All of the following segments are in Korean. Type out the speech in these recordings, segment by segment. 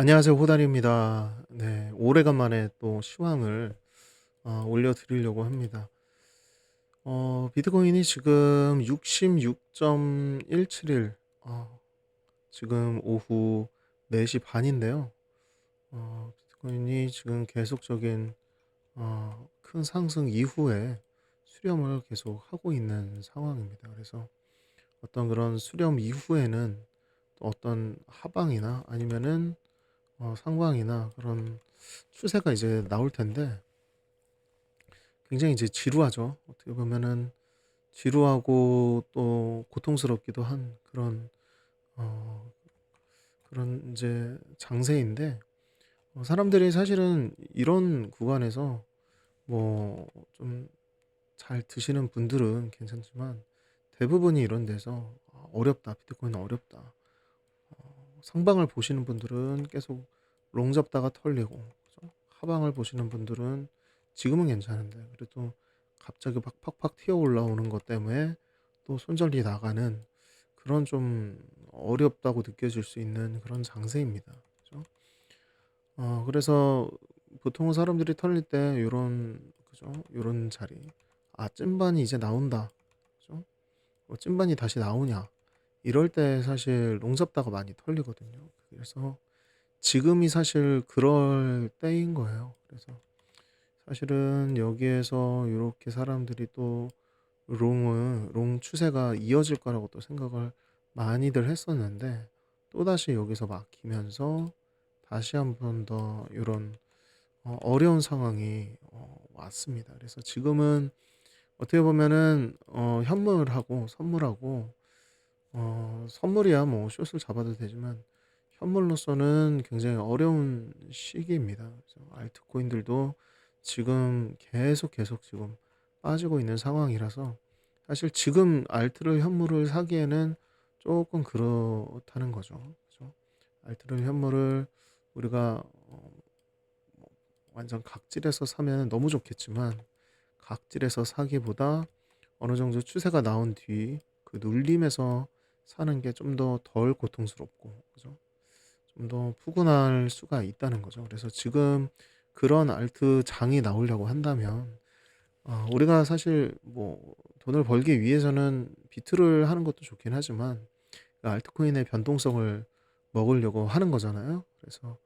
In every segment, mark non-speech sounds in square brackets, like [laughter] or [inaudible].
안녕하세요. 호달입니다. 네. 오래간만에 또 시황을 어 올려드리려고 합니다. 어 비트코인이 지금 66.171 어 지금 오후 4시 반 인데요. 어 비트코인이 지금 계속적인 어 큰 상승 이후에 수렴을 계속 하고 있는 상황입니다. 그래서 어떤 그런 수렴 이후에는 또 어떤 하방이나 아니면은 어 상방이나 그런 추세가 이제 나올 텐데 굉장히 이제 지루하죠. 어떻게 보면은 지루하고 또 고통스럽기도 한 그런 어 그런 인제 장세인데 어 사람들이 사실은 이런 구간에서 뭐 좀 잘 드시는 분들은 괜찮지만 대부분이 이런 데서 '아 어렵다. 비트코인은 어렵다.' 어 상방을 보시는 분들은 계속 롱 잡다가 털리고 그죠? 하방을 보시는 분들은 지금은 괜찮은데 그래도 갑자기 막 팍팍 튀어 올라오는 것 때문에 또 손절이 나가는 그런 좀 어렵다고 느껴질 수 있는 그런 장세입니다. 그죠? 어 그래서 보통은 사람들이 털릴 때 요런 그죠? 요런 자리 '아 찐반이 이제 나온다.' 그죠? 뭐 '찐반이 다시 나오냐.' 이럴 때 사실 롱 잡다가 많이 털리거든요. 그래서 지금이 사실 그럴 때인 거예요. 그래서 사실은 여기에서 요렇게 사람들이 또 롱을 롱 추세가 이어질 거라고 또 생각을 많이들 했었는데 또다시 여기서 막히면서 다시 한 번 더 요런 어 어려운 상황이 어 왔습니다. 그래서 지금은 어떻게 보면은 어 현물하고 선물하고 어 선물이야 뭐 숏을 잡아도 되지만 현물로서는 굉장히 어려운 시기입니다. 그래서 알트코인들도 지금 계속, 계속 지금 빠지고 있는 상황이라서 사실 지금 알트를 현물을 사기에는 쪼끔 그렇다는 거죠. 그죠? 알트를 현물을 우리가 어 뭐 완전 각질해서 사면은 너무 좋겠지만 각질해서 사기보다 어느 정도 추세가 나온 뒤 그 눌림에서 사는 게 좀 더 덜 고통스럽고 그죠? 좀 더 푸근할 수가 있다는 거죠. 그래서 지금 그런 알트 장이 나오려고 한다면 어 우리가 사실 뭐 돈을 벌기 위해서는 비트를 하는 것도 좋긴 하지만 그 알트코인의 변동성을 먹으려고 하는 거잖아요. 그래서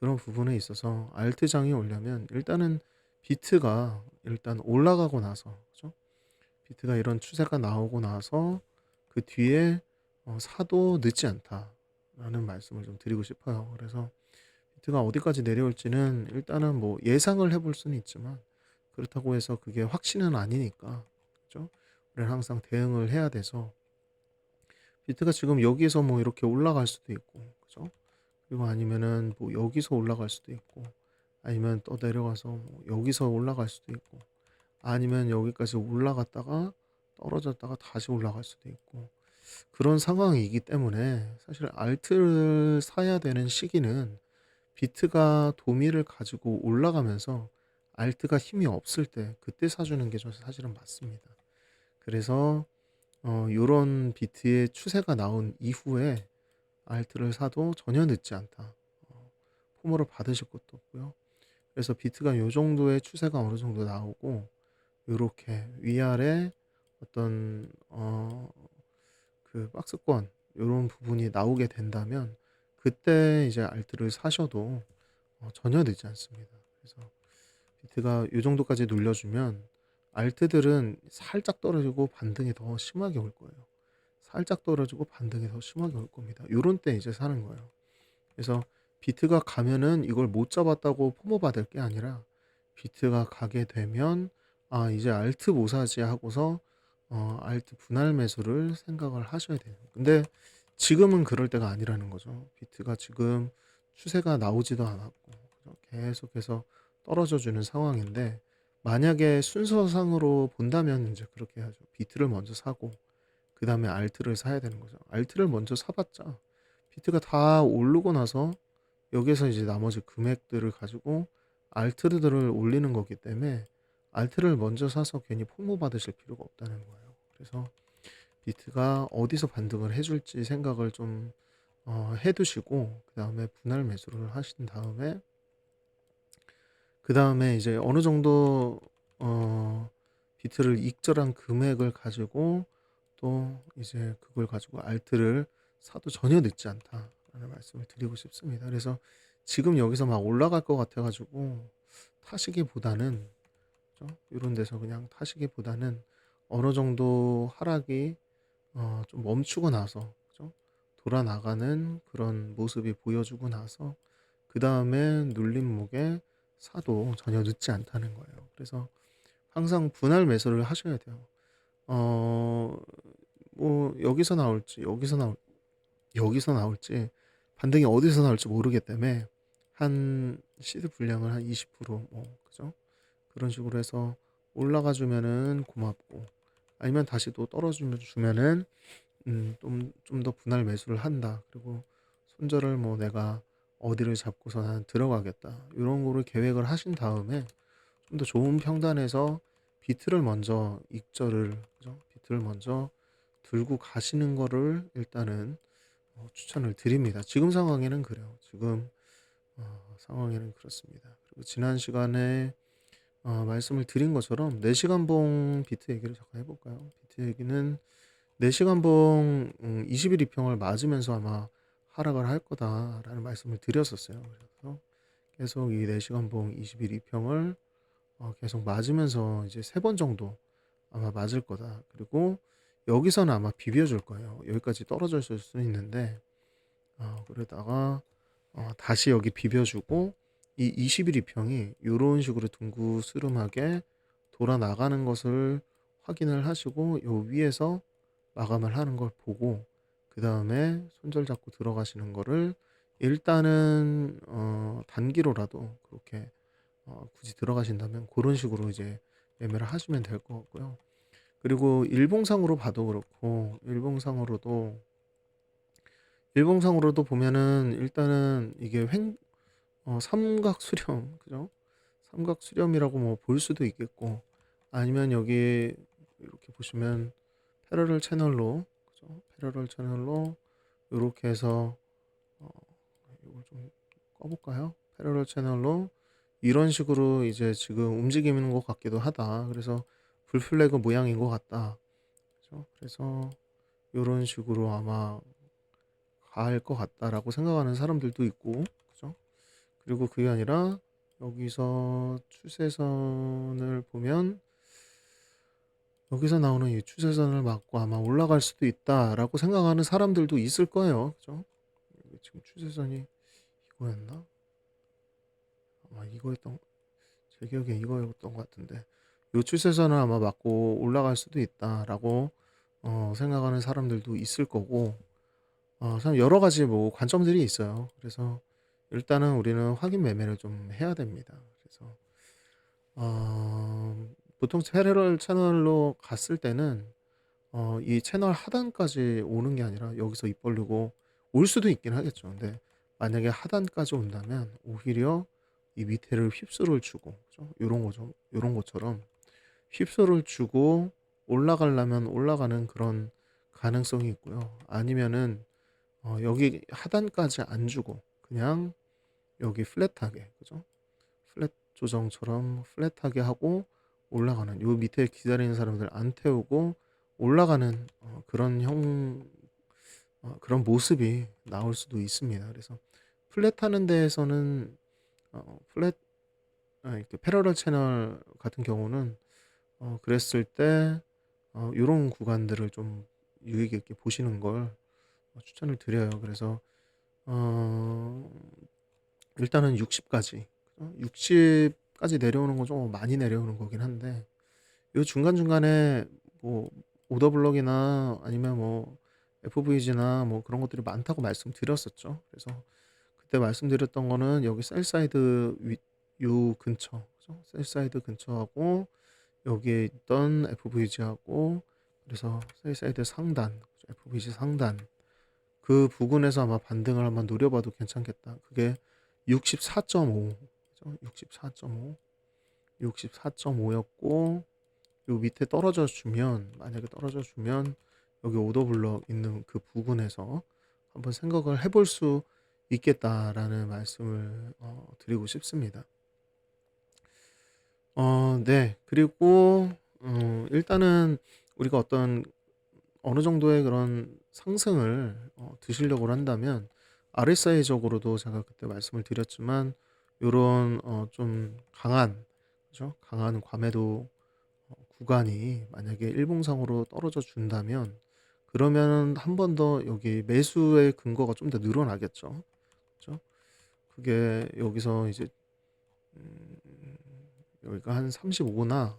그런 부분에 있어서 알트장이 오려면 일단은 비트가 일단 올라가고 나서 그죠? 비트가 이런 추세가 나오고 나서 그 뒤에 어 '사도 늦지 않다.'라는 말씀을 좀 드리고 싶어요. 그래서 비트가 어디까지 내려올지는 일단은 뭐 예상을 해볼 수는 있지만 그렇다고 해서 그게 확신은 아니니까 그죠? 우리는 항상 대응을 해야 돼서 비트가 지금 여기에서 뭐 이렇게 올라갈 수도 있고 그죠? 그리고 아니면은 뭐 여기서 올라갈 수도 있고 아니면 또 내려가서 뭐 여기서 올라갈 수도 있고 아니면 여기까지 올라갔다가 떨어졌다가 다시 올라갈 수도 있고 그런 상황이기 때문에 사실 알트를 사야 되는 시기는 비트가 도미를 가지고 올라가면서 알트가 힘이 없을 때 그때 사주는 게저 사실은 맞습니다. 그래서 어 요런 비트의 추세가 나온 이후에 알트를 사도 전혀 늦지 않다. 어 포모를 받으실 것도 없고요. 그래서 비트가 요 정도의 추세가 어느 정도 나오고 요렇게 위아래 어떤 어 그 박스권 요런 부분이 나오게 된다면 그때 이제 알트를 사셔도 어 전혀 늦지 않습니다. 그래서 비트가 요 정도까지 눌려주면 알트들은 살짝 떨어지고 반등이 더 심하게 올 거예요. 살짝 떨어지고 반등이 더 심하게 올 겁니다. 요런 때 이제 사는 거예요. 그래서 비트가 가면은 이걸 못 잡았다고 포모 받을 게 아니라 비트가 가게 되면 '아 이제 알트 못 사지.' 하고서 어 알트 분할 매수를 생각을 하셔야 돼요. 근데 지금은 그럴 때가 아니라는 거죠. 비트가 지금 추세가 나오지도 않았고? 계속해서 떨어져 주는 상황인데 만약에 순서상으로 본다면 인제 그렇게 해야죠. 비트를 먼저 사고 그 다음에 알트를 사야 되는 거죠. 알트를 먼저 사 봤자 비트가 다 오르고 나서 여기에서 이제 나머지 금액들을 가지고 알트들을 올리는 거기 때문에 알트를 먼저 사서 괜히 포모 받으실 필요가 없다는 거예요. 그래서 비트가 어디서 반등을 해 줄지 생각을 좀 어, 해 두시고 그 다음에 분할 매수를 하신 다음에 그 다음에 이제 어느 정도 어, 비트를 익절한 금액을 가지고 또 이제 그걸 가지고 알트를 사도 전혀 늦지 않다라는 말씀을 드리고 싶습니다. 그래서 지금 여기서 막 올라갈 것 같아 가지고 타시기보다는 그죠? 이런 데서 그냥 타시기보다는 어느 정도 하락이 어, 좀 멈추고 나서 그죠? 돌아 나가는 그런 모습이 보여주고 나서 그 다음에 눌림목에 사도 전혀 늦지 않다는 거예요. 그래서 항상 분할 매수를 하셔야 돼요. 어, 뭐 여기서 나올지 여기서 나올 여기서 나올지 반등이 어디서 나올지 모르기 때문에 한 시드 분량을 한 20%뭐 그죠? 그런 식으로 해서 올라가 주면은 고맙고 아니면 다시 또 떨어주면 주면은 음, 좀좀 더 분할 매수를 한다. 그리고 손절을 뭐 내가 어디를 잡고서 나는 들어가겠다. 이런 거를 계획을 하신 다음에 좀 더 좋은 평단에서 비트를 먼저 익절을 그죠? 비트를 먼저 들고 가시는 거를 일단은 어, 추천을 드립니다. 지금 상황에는 그래요. 지금 어, 상황에는 그렇습니다. 그리고 지난 시간에 어, 말씀을 드린 것처럼 4시간봉 비트 얘기를 잠깐 해볼까요? 비트 얘기는 4시간봉 음, 20일 이평을 맞으면서 아마 하락을 할 거다라는 말씀을 드렸었어요. 그래서 계속 이 4시간봉 20일 이평을 어, 계속 맞으면서 이제 세 번 정도 아마 맞을 거다. 그리고 여기서는 아마 비벼줄 거예요. 여기까지 떨어졌을 수 있는데 어, 그러다가 어, 다시 여기 비벼주고 이 20일 이평이 이런 식으로 둥구스름하게 돌아 나가는 것을 확인을 하시고 요 위에서 마감을 하는 걸 보고 그 다음에 손절 잡고 들어가시는 거를 일단은 어, 단기로라도 그렇게 어, 굳이 들어가신다면 그런 식으로 이제 매매를 하시면 될 것 같고요. 그리고 일봉상으로 봐도 그렇고 일봉상으로도 일봉상으로도 보면은 일단은 이게 횡 어, 삼각 수렴 [laughs] 그죠? 삼각 수렴이라고 뭐 볼 수도 있겠고 아니면 여기 이렇게 보시면 패러럴 채널로 그죠? 패러럴 채널로 이렇게 해서 어, 이걸 좀 꺼볼까요? 패러럴 채널로 이런 식으로 이제 지금 움직이는 것 같기도 하다. 그래서 불플래그 모양인 것 같다. 그죠? 그래서 이런 식으로 아마 갈 것 같다라고 생각하는 사람들도 있고, 그리고 그게 아니라 여기서 추세선을 보면 여기서 나오는 이 추세선을 맞고 아마 올라갈 수도 있다라고 생각하는 사람들도 있을 거예요. 그죠? 지금 추세선이 이거였나? 아마 이거였던 제 기억에 이거였던 것 같은데 요 추세선을 아마 맞고 올라갈 수도 있다라고 어, 생각하는 사람들도 있을 거고 어, 참 여러 가지 뭐 관점들이 있어요. 그래서 일단은 우리는 확인 매매를 좀 해야 됩니다. 그래서 어, 보통 패러럴 채널로 갔을 때는 어, 이 채널 하단까지 오는 게 아니라 여기서 입 벌리고 올 수도 있긴 하겠죠. 근데 만약에 하단까지 온다면 오히려 이 밑에를 휩쓸을 주고 그죠? 요런 거죠. 요런 것처럼 휩쓸을 주고 올라가려면 올라가는 그런 가능성이 있고요. 아니면은 어, 여기 하단까지 안 주고 그냥 여기 플랫하게 그죠? 플랫 조정처럼 플랫하게 하고 올라가는 요 밑에 기다리는 사람들 안 태우고 올라가는 어, 그런 형 어, 그런 모습이 나올 수도 있습니다. 그래서 플랫 하는 데에서는 어, 플랫 아, 이렇게 패러럴 채널 같은 경우는 어, 그랬을 때 어, 이런 구간들을 좀 유익 있게 보시는 걸 어, 추천을 드려요. 그래서 어, 일단은 60까지 60까지 내려오는 건 좀 많이 내려오는 거긴 한데 요 중간 중간에 뭐 오더블럭이나 아니면 뭐 FVG나 뭐 그런 것들이 많다고 말씀드렸었죠. 그래서 그때 말씀드렸던 거는 여기 셀사이드 위, 요 근처, 그죠? 셀사이드 근처하고 여기에 있던 FVG하고 그래서 셀사이드 상단, FVG 상단 그 부근에서 아마 반등을 한번 노려봐도 괜찮겠다. 그게 64.5, 그죠? 64.5, 64.5였고 요 밑에 떨어져 주면 만약에 떨어져 주면 여기 오더블럭 있는 그 부근에서 한번 생각을 해볼 수 있겠다라는 말씀을 어 드리고 싶습니다. 어 네. 그리고 어 일단은 우리가 어떤 어느 정도의 그런 상승을 어 드시려고 한다면 RSI적으로도 제가 그때 말씀을 드렸지만 요런 어 좀 강한 그죠? 강한 과매도 어 구간이 만약에 일봉상으로 떨어져 준다면 그러면은 한번 더 여기 매수의 근거가 좀 더 늘어나겠죠. 그죠? 그게 여기서 이제 음 여기가 한 35나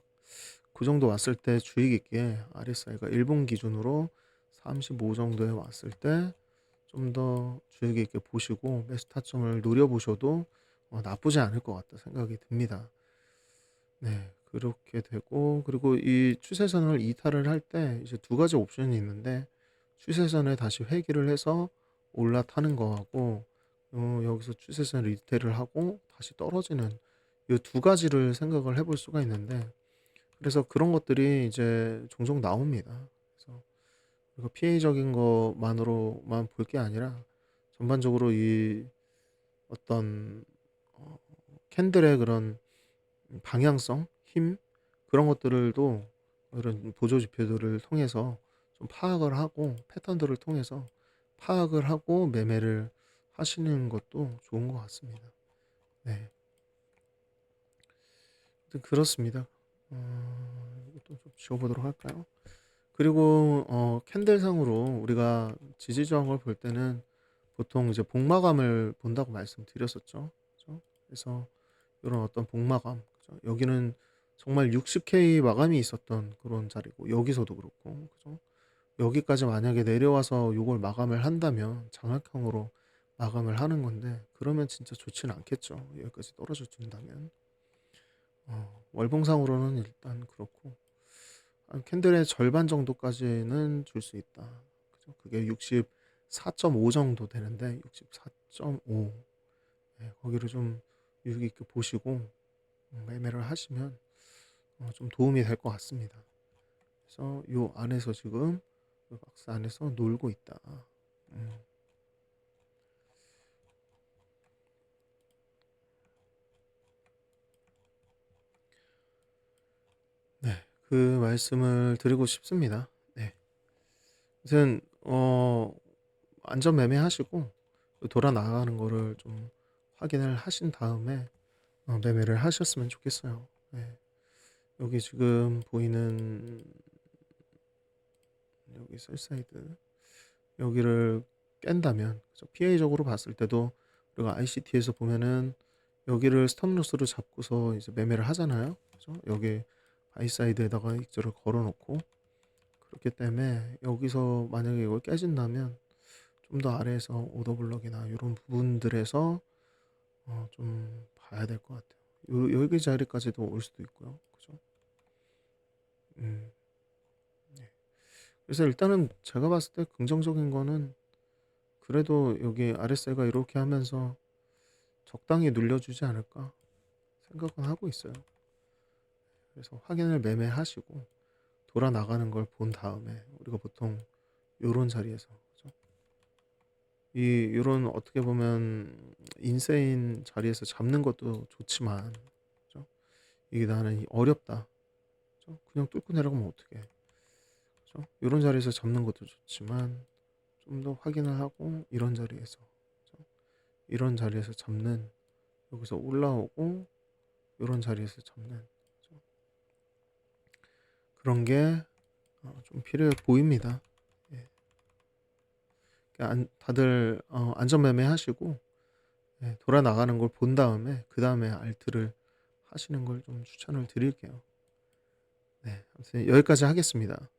그 정도 왔을 때 주의 깊게 RSI가 일봉 기준으로 35 정도에 왔을 때 좀 더 주의 깊게 보시고 매수 타점을 노려 보셔도 어 나쁘지 않을 것 같다 생각이 듭니다. 네. 그렇게 되고 그리고 이 추세선을 이탈을 할 때 이제 두 가지 옵션이 있는데 추세선에 다시 회귀를 해서 올라타는 거하고 어 여기서 추세선을 이탈을 하고 다시 떨어지는 요두 가지를 생각을 해볼 수가 있는데 그래서 그런 것들이 이제 종종 나옵니다. 이거 피해적인 것만으로만 볼 게 아니라 전반적으로 이 어떤 어 캔들의 그런 방향성, 힘 그런 것들도 이런 보조 지표들을 통해서 좀 파악을 하고 패턴들을 통해서 파악을 하고 매매를 하시는 것도 좋은 것 같습니다. 네. 그렇습니다. 어 이것도 좀 지워 보도록 할까요? 그리고 어 캔들상으로 우리가 지지 저항을 볼 때는 보통 이제 복마감을 본다고 말씀드렸었죠. 그죠? 그래서 요런 어떤 복마감 그죠? 여기는 정말 60K 마감이 있었던 그런 자리고 여기서도 그렇고 그죠? 여기까지 만약에 내려와서 요걸 마감을 한다면 장악형으로 마감을 하는 건데 그러면 진짜 좋지는 않겠죠. 여기까지 떨어져 준다면. 어 월봉상으로는 일단 그렇고 한 캔들의 절반 정도까지는 줄 수 있다. 그죠? 그게 64.5 정도 되는데 64.5예 거기를 좀 유의 깊게 보시고 음 매매를 하시면 어 좀 도움이 될 것 같습니다. 그래서 요 안에서 지금 요 박스 안에서 놀고 있다. 음. 네. 그 말씀을 드리고 싶습니다. 네. 아무튼 어 안전 매매하시고 돌아 나가는 거를 좀 확인을 하신 다음에 어 매매를 하셨으면 좋겠어요. 네. 여기 지금 보이는 여기 셀 사이드 여기를 깬다면? PA적으로 봤을 때도 우리가 ICT에서 보면은 여기를 스톱 로스로 잡고서 이제 매매를 하잖아요. 그죠? 여기 바이 사이드에다가 익절을 걸어 놓고 그렇기 때문에 여기서 만약에 이걸 깨진다면 좀 더 아래에서 오더 블럭이나 요런 부분들에서 어 좀 봐야 될 것 같아요. 요 여기 자리까지도 올 수도 있고요. 그죠? 음. 네. 그래서 일단은 제가 봤을 때 긍정적인 거는 그래도 여기 RSI가 이렇게 하면서 '적당히 눌려주지 않을까?' 생각은 하고 있어요. 그래서 확인을 매매하시고 돌아 나가는 걸 본 다음에 우리가 보통 요런 자리에서 그죠? 이 요런 어떻게 보면 인세인 자리에서 잡는 것도 좋지만 그죠? 이게 '나는 어렵다.' 그죠? 그냥 뚫고 내려가면 어떡해. 그죠? 요런 자리에서 잡는 것도 좋지만 좀 더 확인을 하고 이런 자리에서 그죠? 이런 자리에서 잡는 여기서 올라오고 요런 자리에서 잡는 그런 게어좀 필요해 보입니다. 예. 그러니까 안 다들 어 안전 매매 하시고 예 돌아 나가는 걸 본 다음에 그 다음에 알트를 하시는 걸 좀 추천을 드릴게요. 네. 아무튼 여기까지 하겠습니다.